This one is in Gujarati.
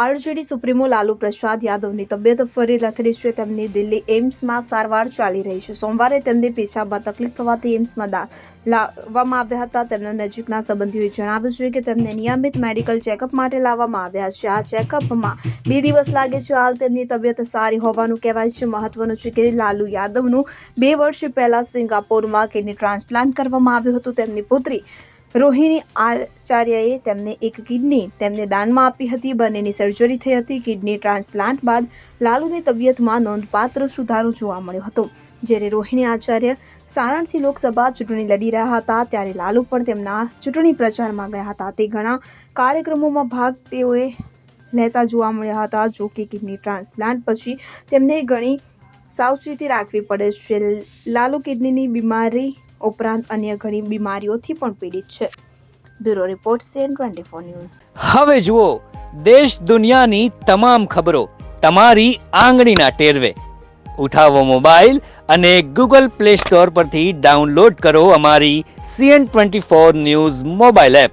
આરજેડી સુપ્રીમો લાલુ પ્રસાદ યાદવની તબિયત ફરી લથડી છે. તેમની દિલ્હી એમ્સમાં સારવાર ચાલી રહી છે. સોમવારે તેમને પેશાબમાં તકલીફ થવાથી એમ્સમાં લાવવામાં આવ્યા હતા. તેમના નજીકના સંબંધીઓએ જણાવ્યું છે કે તેમને નિયમિત મેડિકલ ચેકઅપ માટે લાવવામાં આવ્યા છે. આ ચેકઅપમાં બે દિવસ લાગે છે. હાલ તેમની તબિયત સારી હોવાનું કહેવાય છે. મહત્વનું છે કે લાલુ યાદવનું બે વર્ષ પહેલાં સિંગાપોરમાં કિડની ટ્રાન્સપ્લાન્ટ કરવામાં આવ્યું હતું. તેમની પુત્રી રોહિણી આચાર્યએ તેમને એક કિડની તેમને દાનમાં આપી હતી. બંનેની સર્જરી થઈ હતી. કિડની ટ્રાન્સપ્લાન્ટ બાદ લાલુની તબિયતમાં નોંધપાત્ર સુધારો જોવા મળ્યો હતો. જ્યારે રોહિણી આચાર્ય સારણથી લોકસભા ચૂંટણી લડી રહ્યા હતા, ત્યારે લાલુ પણ તેમના ચૂંટણી પ્રચારમાં ગયા હતા. તે ઘણા કાર્યક્રમોમાં ભાગ તેઓએ લેતા જોવા મળ્યા હતા. જો કે કિડની ટ્રાન્સપ્લાન્ટ પછી તેમને ઘણી સાવચેતી રાખવી પડે છે. લાલુ કિડનીની બીમારી ઉપરાંત અન્ય ઘણી બીમારીઓથી પણ પીડિત છે. Bureau report CN twenty four news. હવે જુઓ, દેશ દુનિયાની તમામ ખબરો તમારી આંગળીના ટેરવે. ઉઠાવો મોબાઈલ અને ગૂગલ પ્લે સ્ટોર પરથી ડાઉનલોડ કરો અમારી CN twenty four news mobile app.